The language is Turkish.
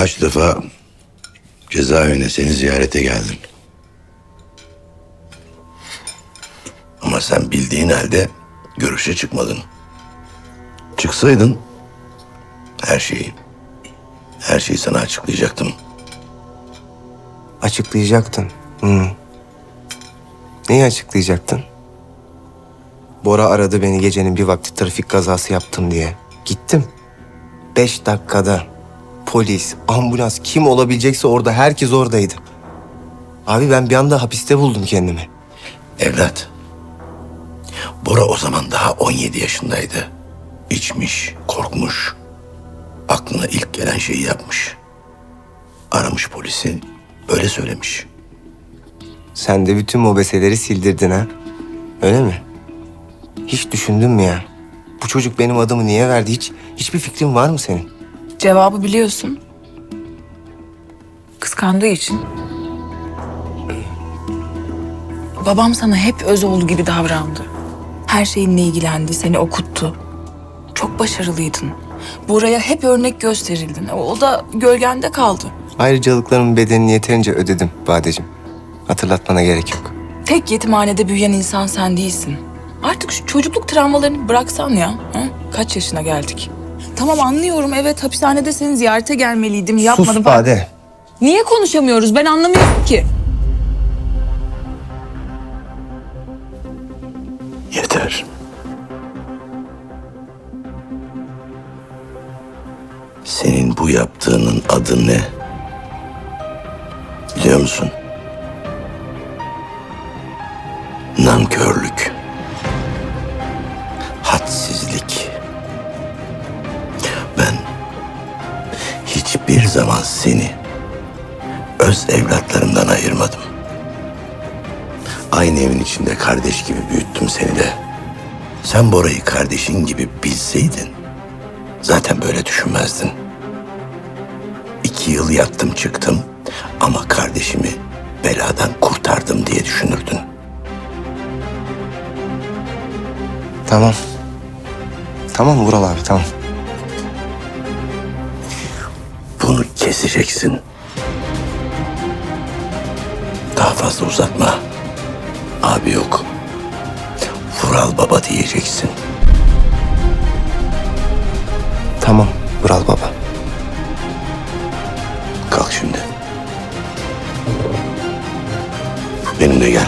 Kaç defa cezaevine seni ziyarete geldim. Ama sen bildiğin halde görüşe çıkmadın. Çıksaydın her şeyi, her şeyi sana açıklayacaktım. Açıklayacaktın. Hı. Neyi açıklayacaktın? Bora aradı beni gecenin bir vakti trafik kazası yaptım diye. Gittim. Beş dakikada polis, ambulans kim olabilecekse orada herkes oradaydı. Abi ben bir anda hapiste buldum kendimi. Evlat, Bora o zaman daha 17 yaşındaydı. İçmiş, korkmuş. Aklına ilk gelen şeyi yapmış. Aramış polisi, öyle söylemiş. Sen de bütün mobeseleri sildirdin ha. Öyle mi? Hiç düşündün mü ya? Bu çocuk benim adımı niye verdi? Hiç hiçbir fikrin var mı senin? Cevabı biliyorsun. Kıskandığı için. Babam sana hep öz oğlu gibi davrandı. Her şeyinle ilgilendi, seni okuttu. Çok başarılıydın. Bora'ya hep örnek gösterildin. O da gölgende kaldı. Ayrıcalıklarımın bedelini yeterince ödedim Badeciğim. Hatırlatmana gerek yok. Tek yetimhanede büyüyen insan sen değilsin. Artık şu çocukluk travmalarını bıraksan ya. Ha? Kaç yaşına geldik? Tamam anlıyorum evet hapishanede seni ziyarete gelmeliydim yapmadım. Sus falan. Bade. Niye konuşamıyoruz ben anlamıyorum ki. Yeter. Senin bu yaptığının adı ne? Biliyor musun? Nankörlük. Hadsizlik. Zaman seni öz evlatlarımdan ayırmadım. Aynı evin içinde kardeş gibi büyüttüm seni de. Sen Bora'yı kardeşin gibi bilseydin zaten böyle düşünmezdin. İki yıl yattım çıktım ama kardeşimi beladan kurtardım diye düşünürdün. Tamam. Tamam Vural abi tamam. keseceksin. Daha fazla uzatma. Abi yok. Vural baba diyeceksin. Tamam Vural baba. Kalk şimdi. Benimle gel.